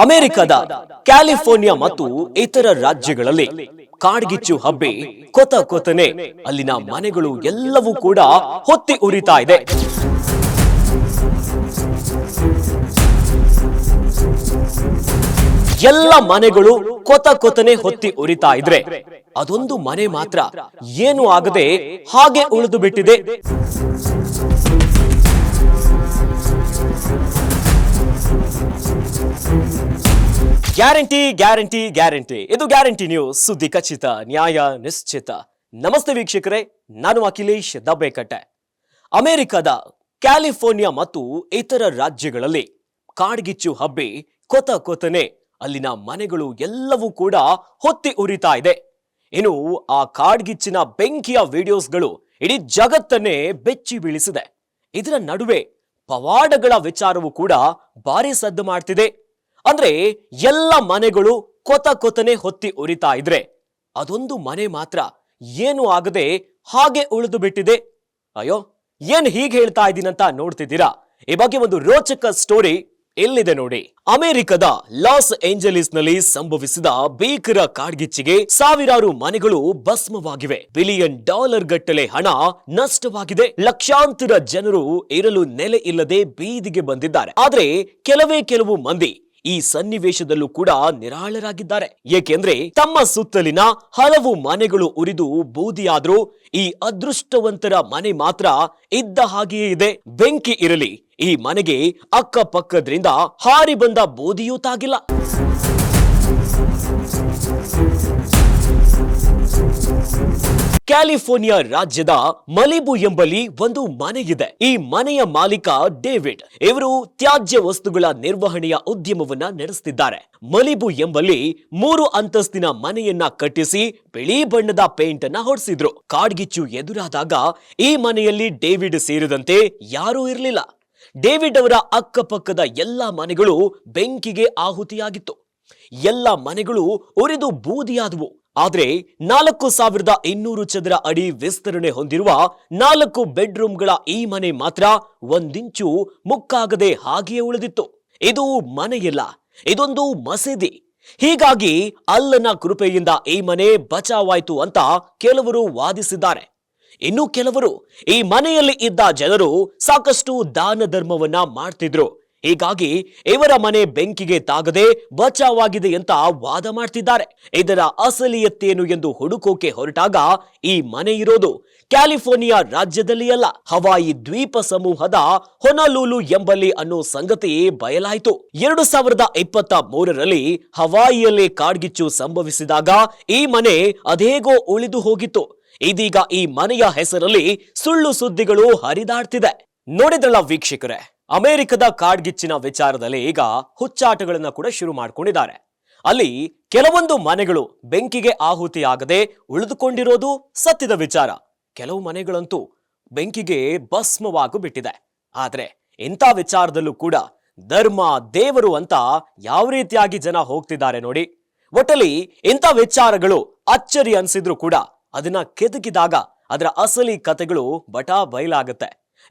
ಅಮೆರಿಕದ ಕ್ಯಾಲಿಫೋರ್ನಿಯಾ ಮತ್ತು ಇತರ ರಾಜ್ಯಗಳಲ್ಲಿ ಕಾಡ್ಗಿಚ್ಚು ಹಬ್ಬಿ ಕೊತ ಕೊತನೆ, ಅಲ್ಲಿನ ಮನೆಗಳು ಎಲ್ಲವೂ ಕೂಡ ಹೊತ್ತಿ ಉರಿತಾ ಇದೆ. ಎಲ್ಲ ಮನೆಗಳು ಕೊತ ಕೊತನೆ ಹೊತ್ತಿ ಉರಿತಾ ಇದ್ರೆ, ಅದೊಂದು ಮನೆ ಮಾತ್ರ, ಏನು ಆಗದೆ ಹಾಗೆ ಉಳಿದು ಬಿಟ್ಟಿದೆ. Guarantee guarantee guarantee. ಇದು ಗ್ಯಾರಂಟಿ ನ್ಯೂಸ್ ಸುದ್ದಿ ಖಚಿತ ನ್ಯಾಯ ನಿಶ್ಚಿತ. ನಮಸ್ತೆ ವೀಕ್ಷಕರೇ, ನಾನು ಅಖಿಲೇಶ್ ದಬ್ಬೆಕಟ್ಟೆ. ಅಮೆರಿಕದ ಕ್ಯಾಲಿಫೋರ್ನಿಯಾ ಮತ್ತು ಇತರ ರಾಜ್ಯಗಳಲ್ಲಿ ಕಾಡ್ಗಿಚ್ಚು ಹಬ್ಬಿ ಕೊತ ಕೊತನೆ. ಅಲ್ಲಿನ ಮನೆಗಳು ಎಲ್ಲವೂ ಕೂಡ ಹೊತ್ತಿ ಉರಿತಾ ಇದೆ. ಇನ್ನು ಆ ಕಾಡ್ಗಿಚ್ಚಿನ ಬೆಂಕಿಯ ವಿಡಿಯೋಸ್ಗಳು ಇಡೀ ಜಗತ್ತನ್ನೇ ಬೆಚ್ಚಿ ಬೀಳಿಸಿದೆ. ಇದರ ನಡುವೆ ಪವಾಡಗಳ ವಿಚಾರವೂ ಕೂಡ ಭಾರಿ ಸದ್ದು ಮಾಡ್ತಿದೆ. ಅಂದ್ರೆ ಎಲ್ಲ ಮನೆಗಳು ಕೊತ ಕೊತನೆ ಹೊತ್ತಿ ಉರಿತಾ ಇದ್ರೆ ಅದೊಂದು ಮನೆ ಮಾತ್ರ ಏನು ಆಗದೆ ಹಾಗೆ ಉಳಿದು ಬಿಟ್ಟಿದೆ. ಅಯ್ಯೋ, ಏನ್ ಹೀಗೆ ಹೇಳ್ತಾ ಇದ್ದೀನಂತ ನೋಡ್ತಿದ್ದೀರಾ? ಈ ಬಗ್ಗೆ ಒಂದು ರೋಚಕ ಸ್ಟೋರಿ ಎಲ್ಲಿದೆ ನೋಡಿ. ಅಮೆರಿಕದ ಲಾಸ್ ಏಂಜಲೀಸ್ನಲ್ಲಿ ಸಂಭವಿಸಿದ ಭೀಕರ ಕಾಡ್ಗಿಚ್ಚಿಗೆ ಸಾವಿರಾರು ಮನೆಗಳು ಭಸ್ಮವಾಗಿವೆ. ಬಿಲಿಯನ್ ಡಾಲರ್ ಗಟ್ಟಲೆ ಹಣ ನಷ್ಟವಾಗಿದೆ. ಲಕ್ಷಾಂತರ ಜನರು ಇರಲು ನೆಲೆ ಇಲ್ಲದೆ ಬೀದಿಗೆ ಬಂದಿದ್ದಾರೆ. ಆದ್ರೆ ಕೆಲವೇ ಕೆಲವು ಮಂದಿ ಈ ಸನ್ನಿವೇಶದಲ್ಲೂ ಕೂಡ ನಿರಾಳರಾಗಿದ್ದಾರೆ. ಏಕೆಂದ್ರೆ ತಮ್ಮ ಸುತ್ತಲಿನ ಹಲವು ಮನೆಗಳು ಉರಿದು ಬೂದಿಯಾದ್ರೂ ಈ ಅದೃಷ್ಟವಂತರ ಮನೆ ಮಾತ್ರ ಇದ್ದ ಹಾಗೆಯೇ ಇದೆ. ಬೆಂಕಿ ಇರಲಿ, ಈ ಮನೆಗೆ ಅಕ್ಕಪಕ್ಕದ್ರಿಂದ ಹಾರಿ ಬಂದ ಬೂದಿಯೂ ತಾಗಿಲ್ಲ. ಕ್ಯಾಲಿಫೋರ್ನಿಯಾ ರಾಜ್ಯದ ಮಲಿಬು ಎಂಬಲ್ಲಿ ಒಂದು ಮನೆಯಿದೆ. ಈ ಮನೆಯ ಮಾಲೀಕ ಡೇವಿಡ್ ಇವರು ತ್ಯಾಜ್ಯ ವಸ್ತುಗಳ ನಿರ್ವಹಣೆಯ ಉದ್ಯಮವನ್ನ ನಡೆಸುತ್ತಿದ್ದಾರೆ ಮಲಿಬು ಎಂಬಲ್ಲಿ ಮೂರು ಅಂತಸ್ತಿನ ಮನೆಯನ್ನ ಕಟ್ಟಿಸಿ ಬಿಳಿ ಬಣ್ಣದ ಪೇಂಟ್ ಅನ್ನ ಹೊಡೆಸಿದ್ರು. ಕಾಡ್ಗಿಚ್ಚು ಎದುರಾದಾಗ ಈ ಮನೆಯಲ್ಲಿ ಡೇವಿಡ್ ಸೇರಿದಂತೆ ಯಾರೂ ಇರಲಿಲ್ಲ. ಡೇವಿಡ್ ಅವರ ಅಕ್ಕಪಕ್ಕದ ಎಲ್ಲಾ ಮನೆಗಳು ಬೆಂಕಿಗೆ ಆಹುತಿಯಾಗಿತ್ತು. ಎಲ್ಲ ಮನೆಗಳು ಉರಿದು ಬೂದಿಯಾದವು. ಆದ್ರೆ ನಾಲ್ಕು ಸಾವಿರದ ಇನ್ನೂರು ಚದರ ಅಡಿ ವಿಸ್ತರಣೆ ಹೊಂದಿರುವ ನಾಲ್ಕು ಬೆಡ್ರೂಮ್ಗಳ ಈ ಮನೆ ಮಾತ್ರ ಒಂದಿಂಚು ಮುಕ್ಕಾಗದೆ ಹಾಗೆಯೇ ಉಳಿದಿತ್ತು. ಇದು ಮನೆಯಲ್ಲ, ಇದೊಂದು ಮಸೀದಿ. ಹೀಗಾಗಿ ಅಲ್ಲನ ಕೃಪೆಯಿಂದ ಈ ಮನೆ ಬಚಾವಾಯ್ತು ಅಂತ ಕೆಲವರು ವಾದಿಸಿದ್ದಾರೆ. ಇನ್ನು ಕೆಲವರು, ಈ ಮನೆಯಲ್ಲಿ ಇದ್ದ ಜನರು ಸಾಕಷ್ಟು ದಾನ ಧರ್ಮವನ್ನ ಮಾಡ್ತಿದ್ರು. ಹೀಗಾಗಿ ಇವರ ಮನೆ ಬೆಂಕಿಗೆ ತಾಗದೆ ಬಚಾವಾಗಿದೆ ಅಂತ ವಾದ ಮಾಡ್ತಿದ್ದಾರೆ. ಇದರ ಅಸಲಿಯತ್ತೇನು ಎಂದು ಹುಡುಕೋಕೆ ಹೊರಟಾಗ ಈ ಮನೆ ಇರೋದು ಕ್ಯಾಲಿಫೋರ್ನಿಯಾ ರಾಜ್ಯದಲ್ಲಿ ಅಲ್ಲ, ಹವಾಯಿ ದ್ವೀಪ ಸಮೂಹದ ಹೊನಲೂಲು ಎಂಬಲ್ಲಿ ಅನ್ನೋ ಸಂಗತಿ ಬಯಲಾಯಿತು. ಎರಡು ಸಾವಿರದ ಇಪ್ಪತ್ತ ಮೂರರಲ್ಲಿ ಹವಾಯಿಯಲ್ಲಿ ಕಾಡ್ಗಿಚ್ಚು ಸಂಭವಿಸಿದಾಗ ಈ ಮನೆ ಅದೇಗೋ ಉಳಿದು ಹೋಗಿತ್ತು. ಇದೀಗ ಈ ಮನೆಯ ಹೆಸರಲ್ಲಿ ಸುಳ್ಳು ಸುದ್ದಿಗಳು ಹರಿದಾಡ್ತಿದೆ. ನೋಡಿದ್ರಲ್ಲ ವೀಕ್ಷಕರೇ? ಅಮೆರಿಕದ ಕಾಡ್ಗಿಚ್ಚಿನ ವಿಚಾರದಲ್ಲಿ ಈಗ ಹುಚ್ಚಾಟಗಳನ್ನು ಕೂಡ ಶುರು ಮಾಡಿಕೊಂಡಿದ್ದಾರೆ. ಅಲ್ಲಿ ಕೆಲವೊಂದು ಮನೆಗಳು ಬೆಂಕಿಗೆ ಆಹುತಿಯಾಗದೆ ಉಳಿದುಕೊಂಡಿರೋದು ಸತ್ಯದ ವಿಚಾರ. ಕೆಲವು ಮನೆಗಳಂತೂ ಬೆಂಕಿಗೆ ಭಸ್ಮವಾಗು ಬಿಟ್ಟಿದೆ. ಆದ್ರೆ ಇಂಥ ವಿಚಾರದಲ್ಲೂ ಕೂಡ ಧರ್ಮ, ದೇವರು ಅಂತ ಯಾವ ರೀತಿಯಾಗಿ ಜನ ಹೋಗ್ತಿದ್ದಾರೆ ನೋಡಿ. ಒಟ್ಟಲ್ಲಿ ಇಂಥ ವಿಚಾರಗಳು ಅಚ್ಚರಿ ಅನಿಸಿದ್ರು ಕೂಡ ಅದನ್ನ ಕೆದಕಿದಾಗ ಅದರ ಅಸಲಿ ಕಥೆಗಳು ಬಟಾ ಬಯಲಾಗುತ್ತೆ.